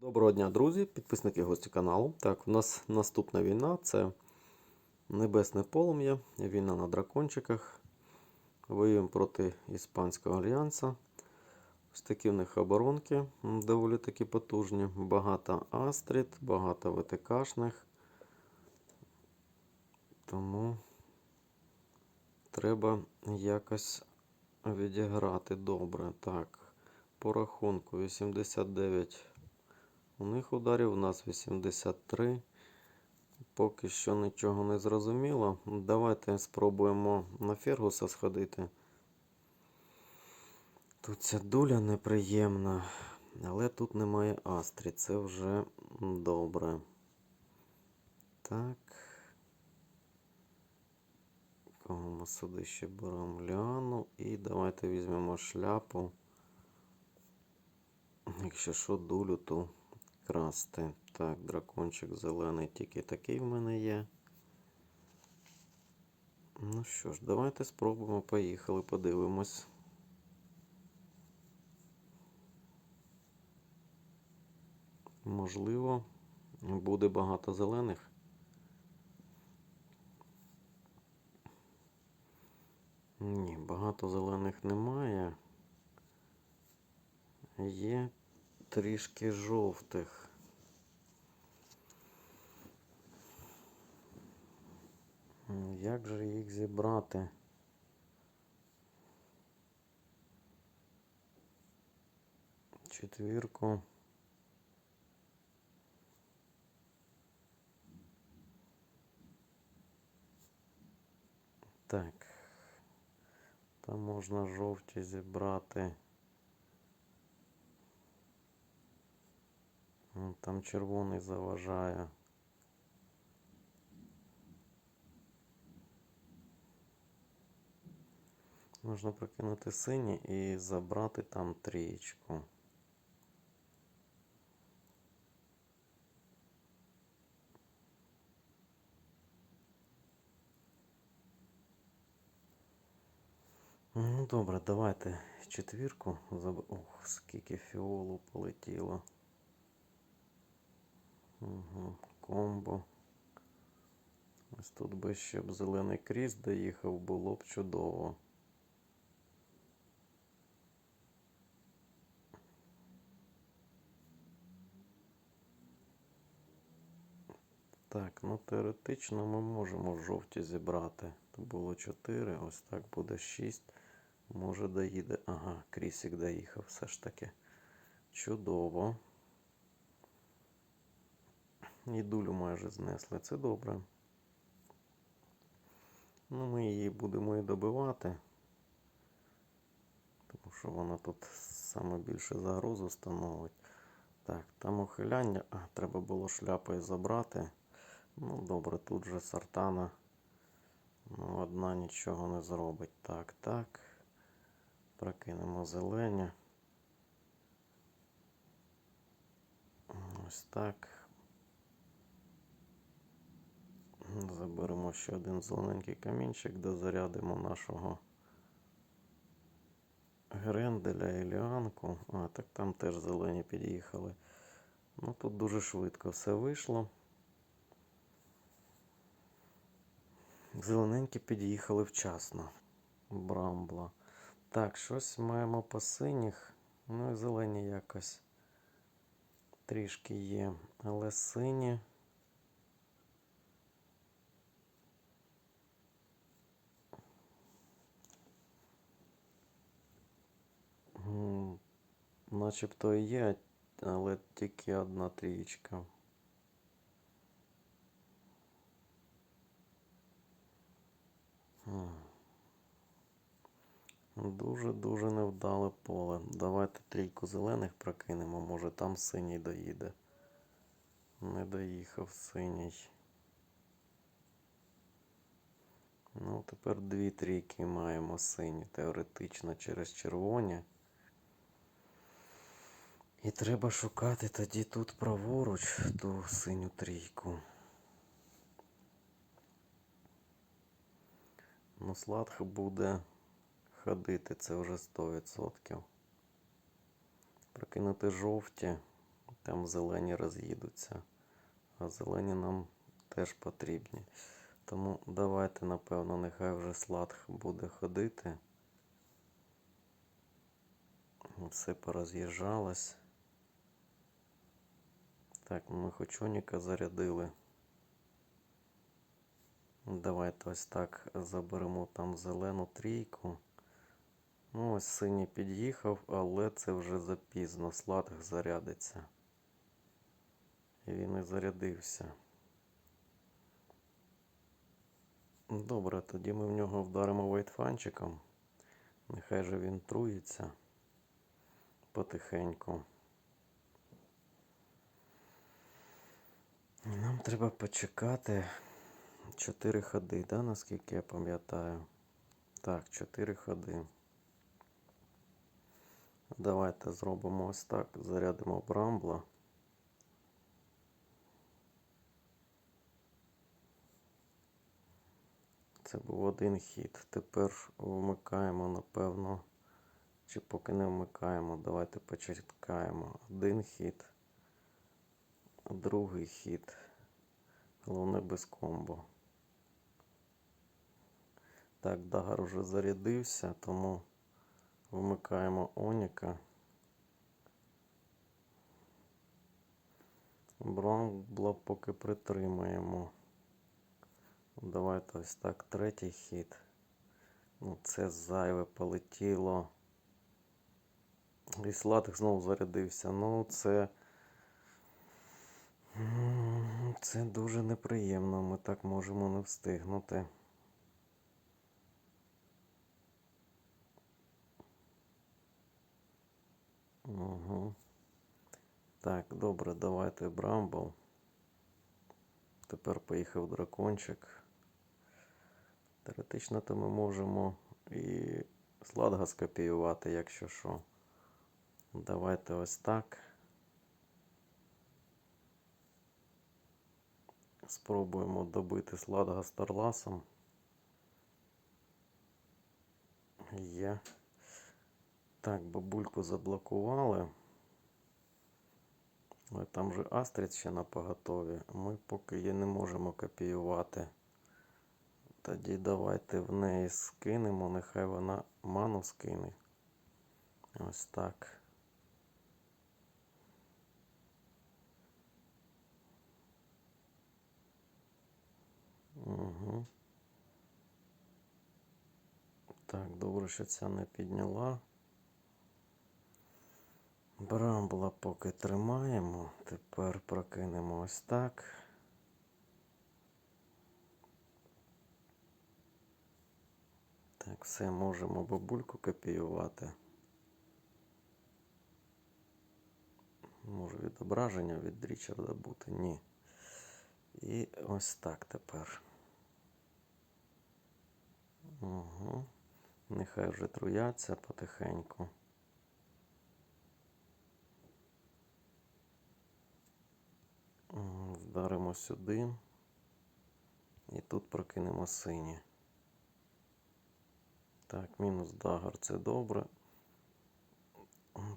Доброго дня, друзі, підписники гості каналу. Так, у нас наступна війна це Небесне полум'я, війна на дракончиках. Воюємо проти Іспанського альянсу. Ось такі в них оборонки доволі таки потужні. Багато Астрід, багато ВТКшних. Тому треба якось відіграти добре. Так, по рахунку 89 у них ударів, у нас 83. Поки що нічого не зрозуміло. Давайте спробуємо на Фергуса сходити. Тут ця доля неприємна, але тут немає Астрі. Це вже добре. Так. Кого ми сюди ще беремо Ліану. І давайте візьмемо шляпу. Якщо що, дулю, то красти. Так, дракончик зелений, тільки такий в мене є. Ну що ж, давайте спробуємо. Поїхали, подивимось. Можливо, буде багато зелених. Ні, багато зелених немає. Є трішки жовтих. Як же їх зібрати? Четвірку. Так. Там можна жовті зібрати. Там червоний заважає. Можна прокинути синій і забрати там трієчку. Ну, добре, давайте четвірку. Ох, скільки фіолу полетіло. Угу, комбо. Ось тут би ще б зелений кріс доїхав, було б чудово. Так, ну теоретично ми можемо в жовті зібрати. Було 4, ось так буде 6. Може доїде. Ага, крісик доїхав все ж таки. Чудово. І дулю майже знесли. Це добре. Ну, ми її будемо і добивати. Тому що вона тут саме більше загрозу становить. Так, там ухиляння. А, треба було шляпою забрати. Ну, добре, тут же сартана. Ну, одна нічого не зробить. Так, так. Прокинемо зелені. Ось так. Заберемо ще один зелененький камінчик, дозарядимо нашого Гренделя і Ліанку. А, так там теж зелені під'їхали. Ну тут дуже швидко все вийшло. Зелененькі під'їхали вчасно. Брамбла. Так, щось маємо по синіх. Ну і зелені якось трішки є. Але сині. Начебто є, але тільки одна трієчка. Дуже-дуже невдале поле. Давайте трійку зелених прокинемо, може там синій доїде. Не доїхав синій. Ну, тепер дві трійки маємо сині, теоретично через червоні. І треба шукати тоді тут праворуч ту синю трійку. Ну, сладко буде ходити, це вже 100%. Прокинути жовті там зелені роз'їдуться. А зелені нам теж потрібні. Тому давайте, напевно, нехай вже сладх буде ходити. Все пороз'їжджалось. Так, ми хоч Оніка зарядили. Давайте ось так заберемо там зелену трійку. Ну, ось синій під'їхав, але це вже запізно. Сладг зарядиться. І він і зарядився. Добре, тоді ми в нього вдаримо вейтфанчиком. Нехай же він труїться потихеньку. Нам треба почекати 4 ходи, да, наскільки я пам'ятаю. Так, 4 ходи. Давайте зробимо ось так. Зарядимо брамбла. Це був один хід. Тепер вмикаємо, напевно. Чи поки не вмикаємо, давайте почекаємо. Один хід. Другий хід. Головне без комбо. Так, Дагар вже зарядився, тому вмикаємо Оніка. Брамбла поки притримаємо. Давайте ось так, третій хід. Ну, це зайве полетіло. І Сладих знову зарядився. Ну, це. Це дуже неприємно. Ми так можемо не встигнути. Угу. Так, добре, давайте Брамбл. Тепер поїхав дракончик. Теоретично то ми можемо і сладга скопіювати, якщо що. Давайте ось так. Спробуємо добити сладга старласом. Є. Так, бабульку заблокували. Але там же Астрид ще на поготові. Ми поки її не можемо копіювати. Тоді давайте в неї скинемо, нехай вона ману скине. Ось так. Угу. Так, добре, що ця не підняла. Брамбла поки тримаємо. Тепер прокинемо ось так. Так, все можемо бабульку копіювати. Може відображення від Річарда бути? Ні. І ось так тепер. Угу. Нехай вже труяться потихеньку. Вдаримо сюди. І тут прокинемо сині. Так, мінус дагар це добре.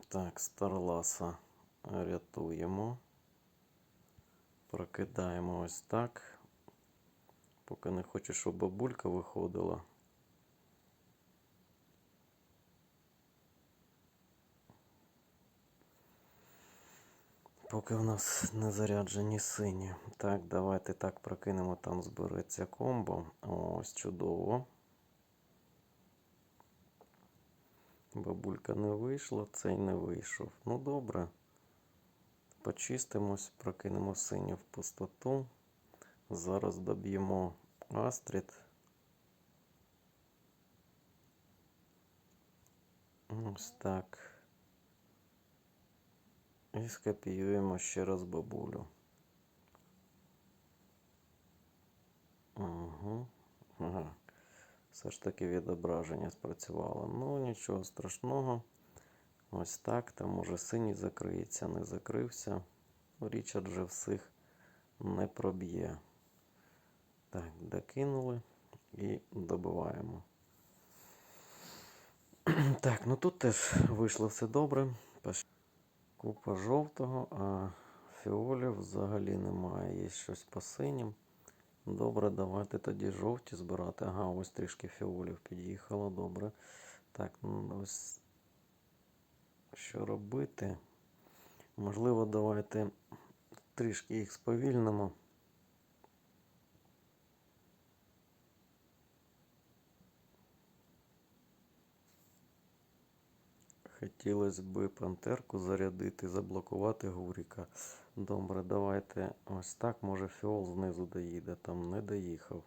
Так, Старласа рятуємо. Прокидаємо ось так. Поки не хочу, щоб бабулька виходила. Поки в нас не заряджені сині. Так, давайте так прокинемо, там збереться комбо. Ось чудово. Бабулька не вийшла, цей не вийшов. Ну добре. Почистимось, прокинемо синю в пустоту. Зараз доб'ємо Астрід. Ось так. І скопіюємо ще раз бабулю. Угу. Ага. Все ж таки відображення спрацювало. Ну, нічого страшного. Ось так. Там може синій закриється, не закрився. Річард вже всіх не проб'є. Так, докинули і добиваємо. Так, ну тут теж вийшло все добре. Купа жовтого, а фіолів взагалі немає. Є щось по синім. Добре, давайте тоді жовті збирати. Ага, ось трішки фіолів під'їхало, добре. Так, ну ось що робити? Можливо, давайте трішки їх сповільнимо. Хотілося б пантерку зарядити, заблокувати гуріка. Добре, давайте ось так. Може фіол знизу доїде, там не доїхав.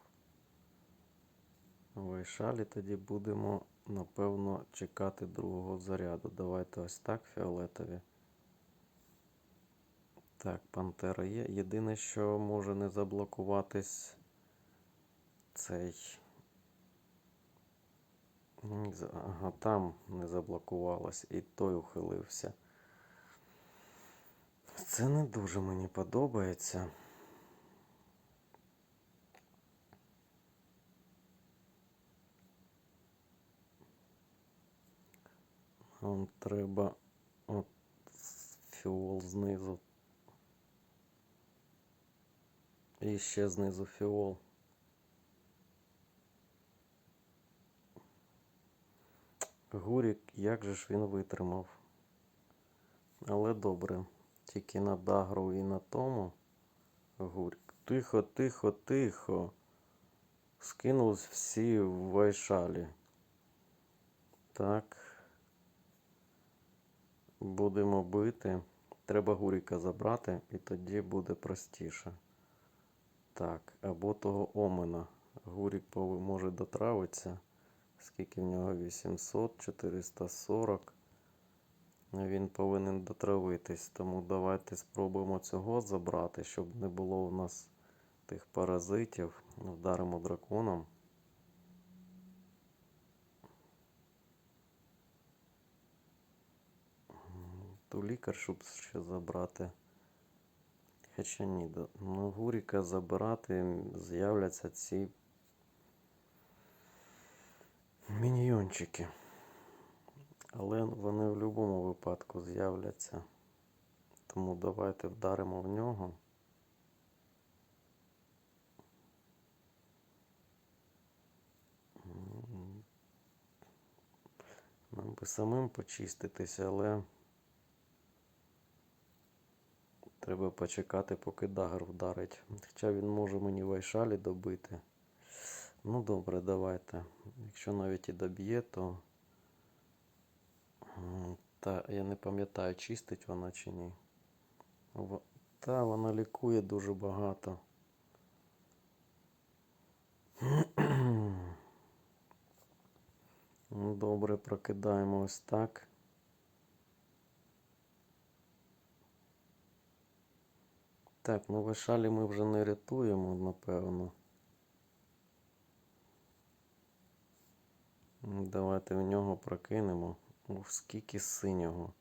Вайшалі тоді будемо, напевно, чекати другого заряду. Давайте ось так, фіолетові. Так, пантера є. Єдине, що може не заблокуватись цей. Ага, там не заблокувалось, і той ухилився. Це не дуже мені подобається. Нам треба от фіол знизу. І ще знизу фіол. Гурік, як же ж він витримав? Але добре. Тільки на дагру і на тому. Гурік. Тихо, тихо, тихо. Скинулись всі в вайшалі. Так. Будемо бити. Треба гуріка забрати, і тоді буде простіше. Так, або того омена. Гурік може дотравитися. Скільки в нього 800, 440. Він повинен дотравитись. Тому давайте спробуємо цього забрати, щоб не було у нас тих паразитів. Вдаримо драконом. Ту лікаршу б ще забрати. Хоча ні, ну, Гуріка забирати з'являться ці міньйончики. Але вони в будь-якому випадку з'являться. Тому давайте вдаримо в нього. Нам би самим почиститися, але треба почекати, поки дагер вдарить. Хоча він може мені вайшалі добити. Ну добре, давайте. Якщо навіть і доб'є, то. Та я не пам'ятаю, чистить вона чи ні. Та вона лікує дуже багато. Ну, Добре, прокидаємо ось так. Так, ну вишалі ми вже не рятуємо, напевно. Давайте в нього прокинемо. Ух, скільки синього.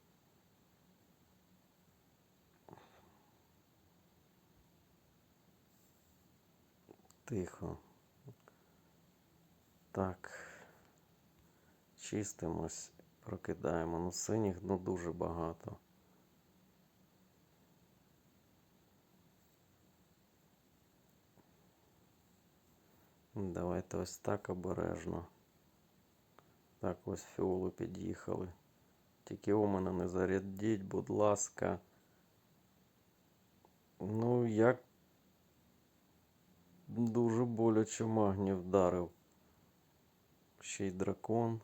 Тихо. Так. Чистимось, прокидаємо. Ну, синіх ну дуже багато. Давайте ось так обережно. Так, ось фіолу під'їхали. Тільки у мене не зарядіть, будь ласка. Ну, як дуже боляче магні вдарив. Ще й дракон.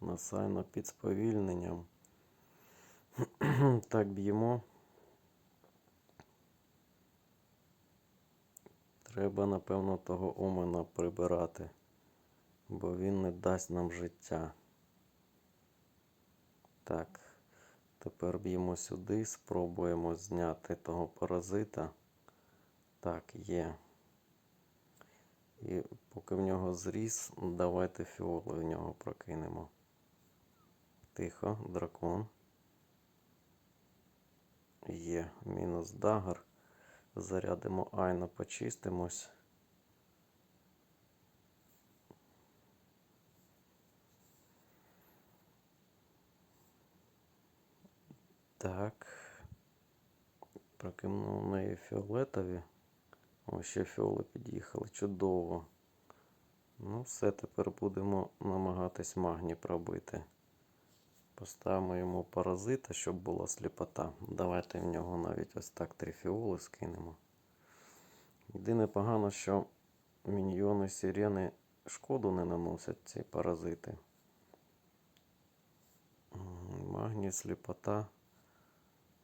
Насайно під сповільненням. так, б'ємо. Треба, напевно, того омена прибирати, бо він не дасть нам життя. Так, тепер б'ємо сюди, спробуємо зняти того паразита. Так, є. І поки в нього зріс, давайте фіоли в нього прокинемо. Тихо, дракон. Є, мінус дагер. Зарядимо айно, почистимось. Так. Прокинув неї фіолетові. О, ще фіоли під'їхали. Чудово. Ну, все, тепер будемо намагатись магні пробити. Поставимо йому паразита, щоб була сліпота. Давайте в нього навіть ось так три фіоли скинемо. Єдине погано, що міньйони сирени шкоду не наносять ці паразити. М, Магній сліпота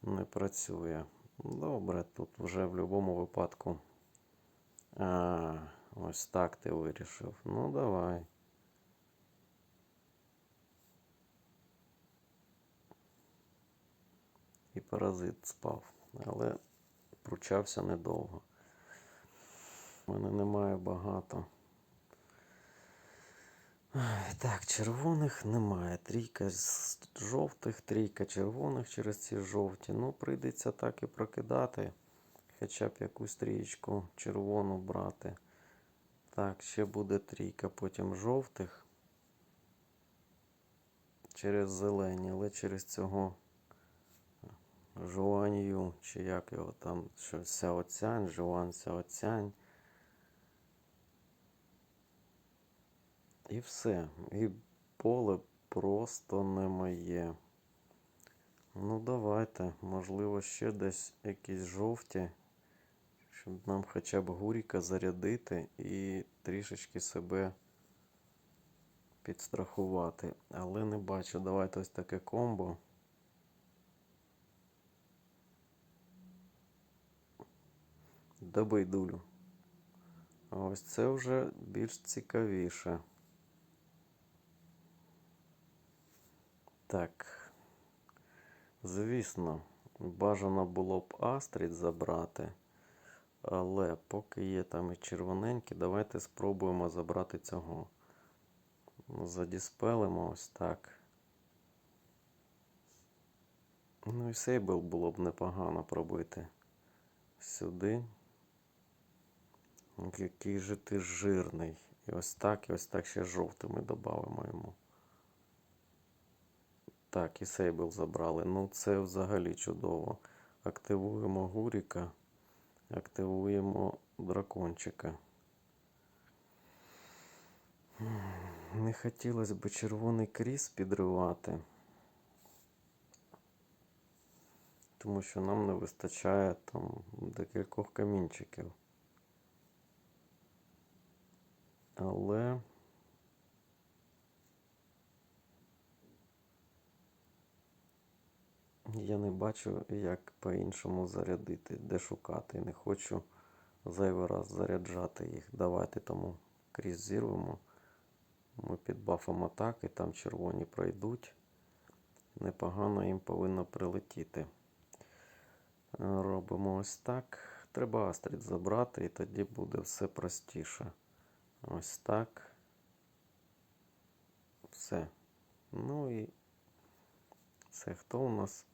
не працює. Добре, тут вже в будь-якому випадку. А, ось так ти вирішив. Ну, давай. І паразит спав. Але пручався недовго. У мене немає багато. Так, червоних немає. Трійка з жовтих, трійка червоних через ці жовті. Ну, прийдеться так і прокидати. Хоча б якусь трієчку червону брати. Так, ще буде трійка, потім жовтих. Через зелені, але через цього Жуанью, чи як його там, що Сяоцянь, Жуан Сяоцянь. І все. І поле просто не моє. Ну, давайте. Можливо, ще десь якісь жовті, щоб нам хоча б гуріка зарядити і трішечки себе підстрахувати. Але не бачу. Давайте ось таке комбо. Добий дулю. Ось це вже більш цікавіше. Так. Звісно, бажано було б Астрід забрати. Але поки є там і червоненькі, давайте спробуємо забрати цього. Задіспелимо ось так. Ну і сейбл було б непогано пробити. Сюди. Який же ти жирний. І ось так, і ось так ще жовтими додамо йому. Так, і сейбл забрали. Ну, це взагалі чудово. Активуємо Гуріка. Активуємо дракончика. Не хотілося б червоний кріс підривати. Тому що нам не вистачає там декількох камінчиків. Але я не бачу, як по-іншому зарядити, де шукати. Не хочу зайвий раз заряджати їх. Давайте тому крізь зірвемо. Ми під бафом атаки, там червоні пройдуть. Непогано їм повинно прилетіти. Робимо ось так. Треба Астрід забрати, і тоді буде все простіше. Ось так. Все. Ну і це хто у нас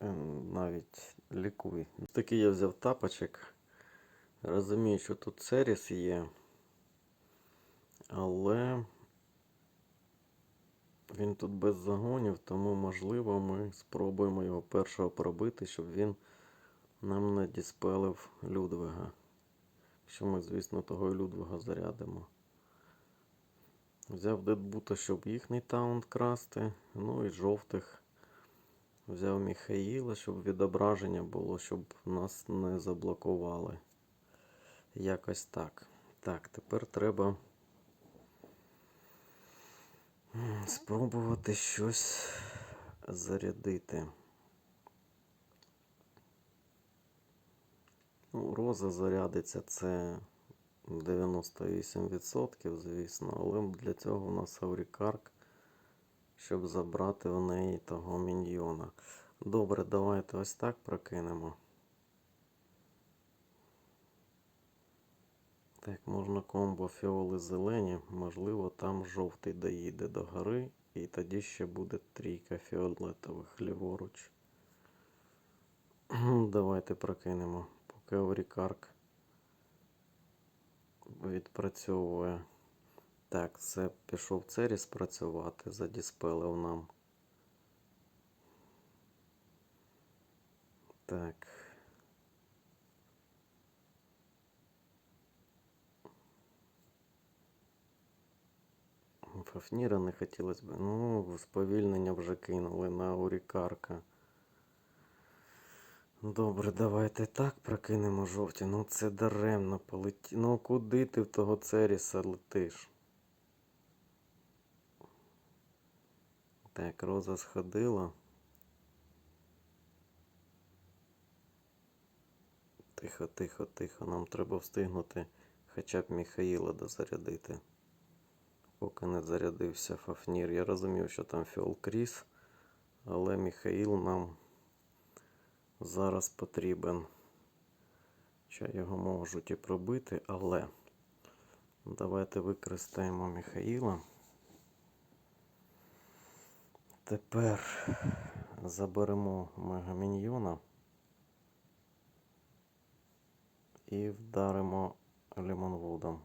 навіть лікує. Такий я взяв тапочок. Розумію, що тут серіс є. Але він тут без загонів, тому можливо ми спробуємо його першого пробити, щоб він нам не діспелив Людвига. Що ми, звісно, того і Людвига зарядимо. Взяв Дедбута, щоб їхній таунт красти. Ну і жовтих. Взяв Міхаїла, щоб відображення було, щоб нас не заблокували. Якось так. Так, тепер треба спробувати щось зарядити. Ну, Роза зарядиться це 98%, звісно, але для цього у нас Аурікарк, щоб забрати в неї того міньйона. Добре, давайте ось так прокинемо. Так, можна комбо фіоли зелені, можливо, там жовтий доїде до гори, і тоді ще буде трійка фіолетових ліворуч. Давайте прокинемо, поки Орікарк відпрацьовує. Так, це пішов Церіс працювати, задіспелив нам. Так. Фафніра не хотілося б. Ну, сповільнення вже кинули на Урікарка. Добре, давайте так прокинемо жовті. Ну це даремно полеті. Ну куди ти в того Церіса летиш? Так, Роза сходила. Тихо, тихо, тихо. Нам треба встигнути хоча б Міхаїла дозарядити. Поки не зарядився Фафнір. Я розумів, що там Фіол Кріс, але Міхаїл нам зараз потрібен. Хоча його можуть і пробити, але давайте використаємо Міхаїла. Тепер заберемо Мегаміньйона і вдаримо Лімонвудом.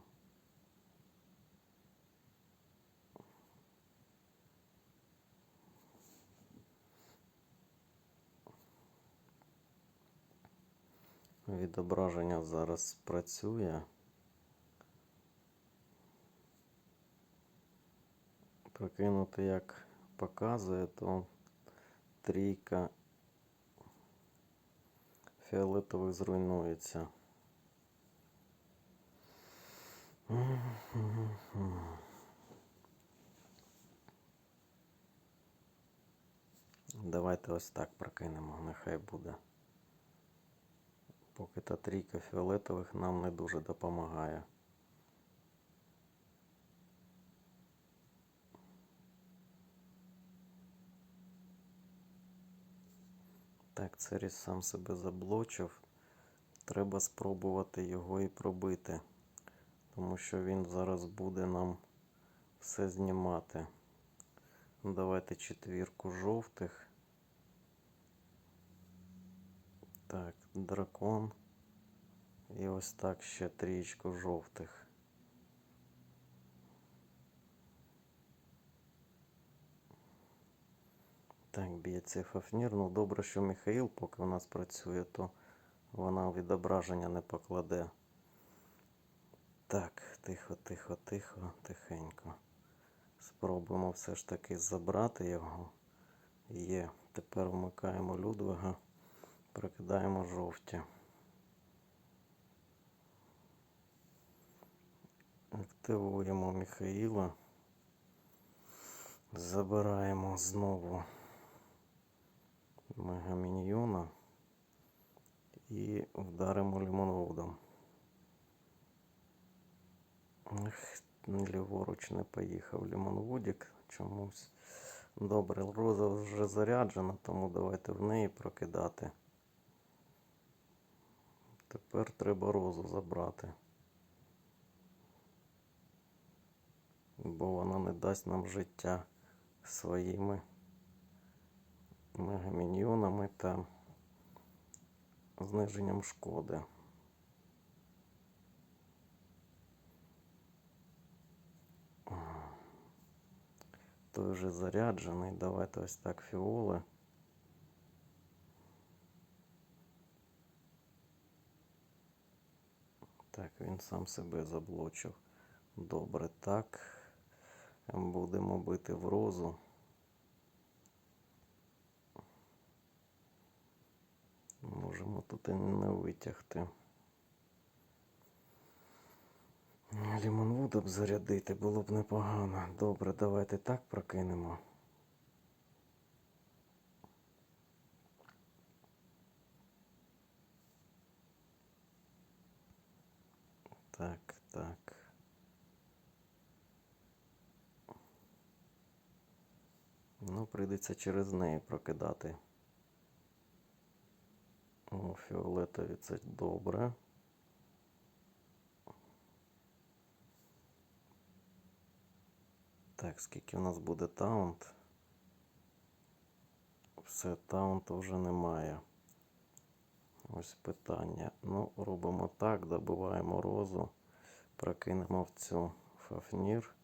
Відображення зараз працює. Прокинути, як показує, то трійка фіолетових зруйнується. Давайте ось так прокинемо, нехай буде. Поки та трійка фіолетових нам не дуже допомагає. Так, Церіс сам себе заблочив. Треба спробувати його і пробити, тому що він зараз буде нам все знімати. Давайте четвірку жовтих. Так, дракон. І ось так ще трієчку жовтих. Так, б'ється Фафнір. Ну добре, що Михаїл, поки у нас працює, то вона відображення не покладе. Так, тихо, тихо, тихо, тихенько. Спробуємо все ж таки забрати його. Є. Тепер вмикаємо Людвига, прокидаємо жовті. Активуємо Михаїла. Забираємо знову Мегаміньйона і вдаримо лімонвудом. Ех, ліворуч не поїхав лімонвудік чомусь. Добре, роза вже заряджена, тому давайте в неї прокидати. Тепер треба розу забрати. Бо вона не дасть нам життя своїми мегаміньйонами та зниженням шкоди. Той вже заряджений. Давайте ось так фіоли. Так, він сам себе заблочив. Добре, так. Будемо бити в розу. Можемо тут і не витягти. Лімонвуда б зарядити було б непогано. Добре, давайте так прокинемо. Так, так. Ну, прийдеться через неї прокидати. О, фіолетові це добре. Так, скільки у нас буде таунт? Все, таунту вже немає. Ось питання. Ну, робимо так, добиваємо розу, прокинемо в цю фафнір.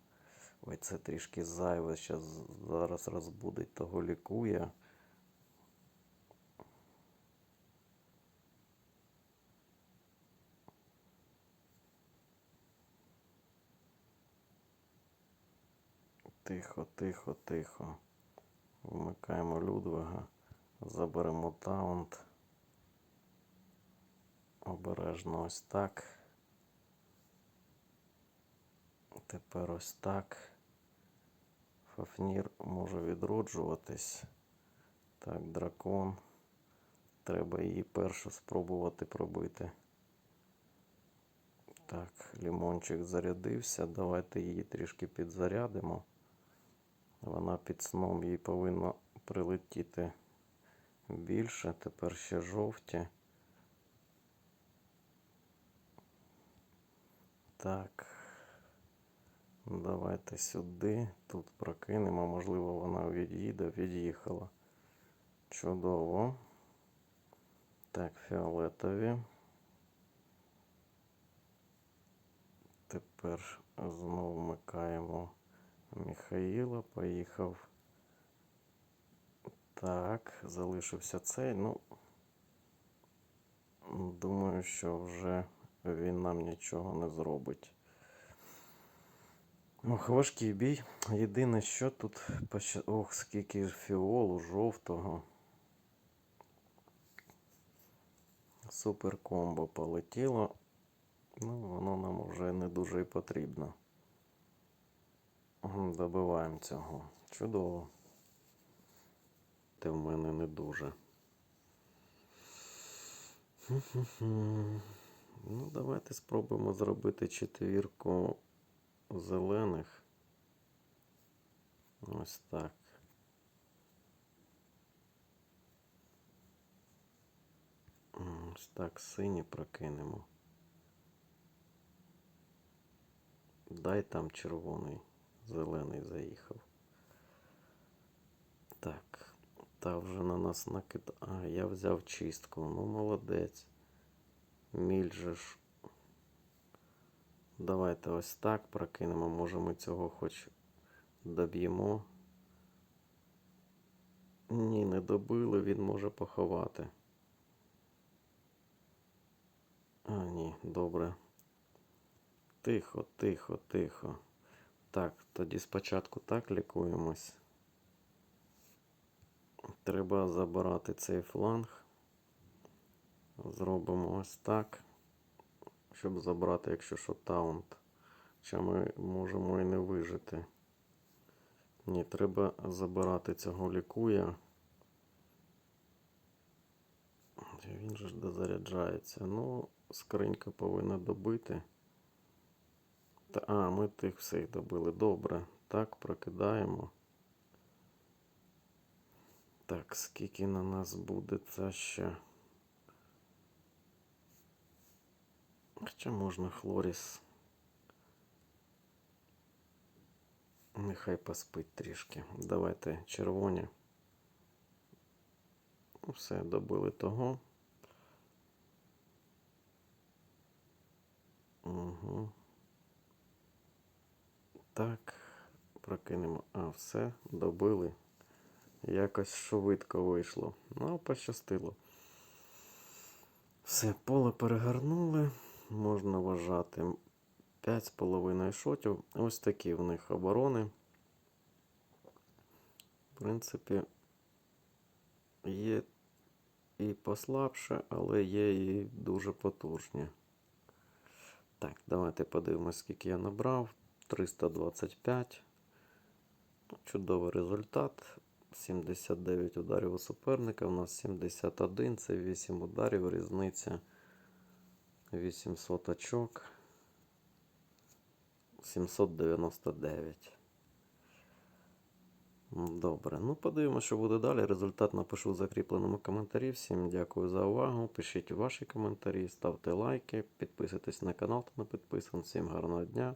Ой, це трішки зайве. Зараз розбудить, того лікує. Тихо, тихо, тихо. Вмикаємо Людвига. Заберемо таунт. Обережно ось так. Тепер ось так. Фафнір може відроджуватись. Так, дракон. Треба її першу спробувати пробити. Так, лімончик зарядився. Давайте її трішки підзарядимо. Вона під сном їй повинно прилетіти більше. Тепер ще жовті. Так. Давайте сюди. Тут прокинемо. Можливо, вона від'їде, від'їхала. Чудово. Так, фіолетові. Тепер знову вмикаємо Михаїла. Поїхав. Так, залишився цей. Ну, думаю, що вже він нам нічого не зробить. Ох, важкий бій. Єдине, що тут Ох, скільки фіолу жовтого. Супер комбо полетіло. Ну, воно нам вже не дуже потрібно. Добиваємо цього. Чудово. Те в мене не дуже. Ну, давайте спробуємо зробити четвірку зелених. Ось так. Ось так сині прокинемо. Дай там червоний, зелений заїхав. Так, та вже на нас накид. А, я взяв чистку. Ну, молодець. Міль же ж. Давайте ось так прокинемо. Може ми цього хоч доб'ємо. Ні, не добили, він може поховати. А, ні, добре. Тихо, тихо, тихо. Так, тоді спочатку так лікуємось. Треба забирати цей фланг. Зробимо ось так. Щоб забрати, якщо що, таунт. Чи ми можемо і не вижити. Ні, треба забирати цього лікуя. Він же дозаряджається. Ну, скринька повинна добити. Та, а, ми тих всіх добили. Добре. Так, прокидаємо. Так, скільки на нас буде це ще? Хоча можна Хлоріс. Нехай поспить трішки. Давайте червоні. Ну, Все, добили того. Угу. Так, прокинемо. А, все, добили. Якось швидко вийшло. Ну, пощастило. Все, поле перегорнули. Можна вважати 5,5 шотів. Ось такі в них оборони. В принципі, є і послабше, але є і дуже потужні. Так, давайте подивимось, скільки я набрав. 325. Чудовий результат. 79 ударів у суперника. У нас 71. Це 8 ударів. Різниця 800 очок. 799. Добре, ну подивимося, що буде далі. Результат напишу в закріпленому коментарі. Всім дякую за увагу. Пишіть ваші коментарі, ставте лайки, підписуйтесь на канал, хто не підписаний. Всім гарного дня.